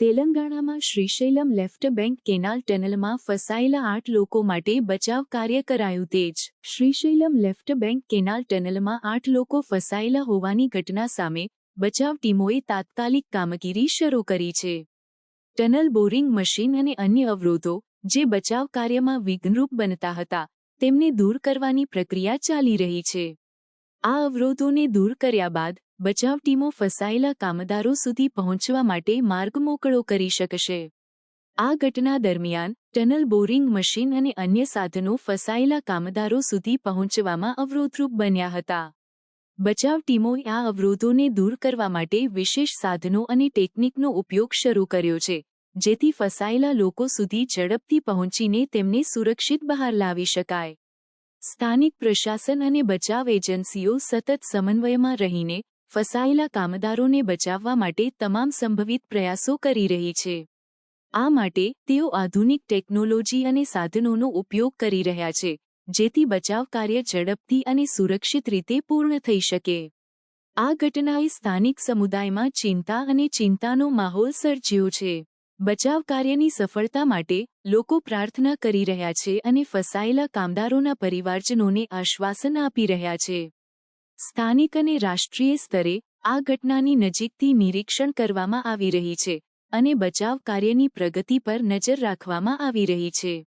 તેલંગાણામાં Srisailam left bank canal ટનલમાં ફસાયેલા આઠ લોકો માટે બચાવ કાર્ય કરાયું તેજ. શ્રીશૈલમ લેફ્ટ બેંક કેનાલ ટનલમાં આઠ લોકો ફસાયેલા હોવાની ઘટના સામે બચાવ ટીમોએ તાત્કાલિક કામગીરી શરૂ કરી છે. ટનલ બોરિંગ મશીન અને અન્ય અવરોધો જે બચાવ કાર્યમાં વિઘ્નરૂપ બનતા હતા, તેમને દૂર કરવાની પ્રક્રિયા ચાલી રહી છે. આ અવરોધોને દૂર કર્યા બાદ બચાવ ટીમો ફસાયેલા કામદારો સુધી પહોંચવા માટે માર્ગ મોકળો કરી શકશે. આ ઘટના દરમિયાન ટનલ બોરિંગ મશીન અને અન્ય સાધનો ફસાયેલા કામદારો સુધી પહોંચવામાં અવરોધરૂપ બન્યા હતા. બચાવ ટીમોએ આ અવરોધોને દૂર કરવા માટે વિશેષ સાધનો અને ટેકનિકનો ઉપયોગ શરૂ કર્યો છે, જેથી ફસાયેલા લોકો સુધી ઝડપથી પહોંચીને તેમને સુરક્ષિત બહાર લાવી શકાય. સ્થાનિક પ્રશાસન અને બચાવ એજન્સીઓ સતત સમન્વયમાં રહીને ફસાયેલા કામદારોને બચાવવા માટે તમામ સંભવિત પ્રયાસો કરી રહી છે. આ માટે તેઓ આધુનિક ટેકનોલોજી અને સાધનોનો ઉપયોગ કરી રહ્યા છે, જેથી બચાવ કાર્ય ઝડપથી અને સુરક્ષિત રીતે પૂર્ણ થઈ શકે. આ ઘટનાએ સ્થાનિક સમુદાયમાં ચિંતા અને ચિંતાનો માહોલ સર્જ્યો છે. બચાવ કાર્યની સફળતા માટે લોકો પ્રાર્થના કરી રહ્યા છે અને ફસાયેલા કામદારોના પરિવારજનોને આશ્વાસન આપી રહ્યા છે. સ્થાનિક અને રાષ્ટ્રીય સ્તરે આ ઘટનાની નજીકથી નિરીક્ષણ કરવામાં આવી રહી છે અને બચાવ કાર્યની પ્રગતિ પર નજર રાખવામાં આવી રહી છે.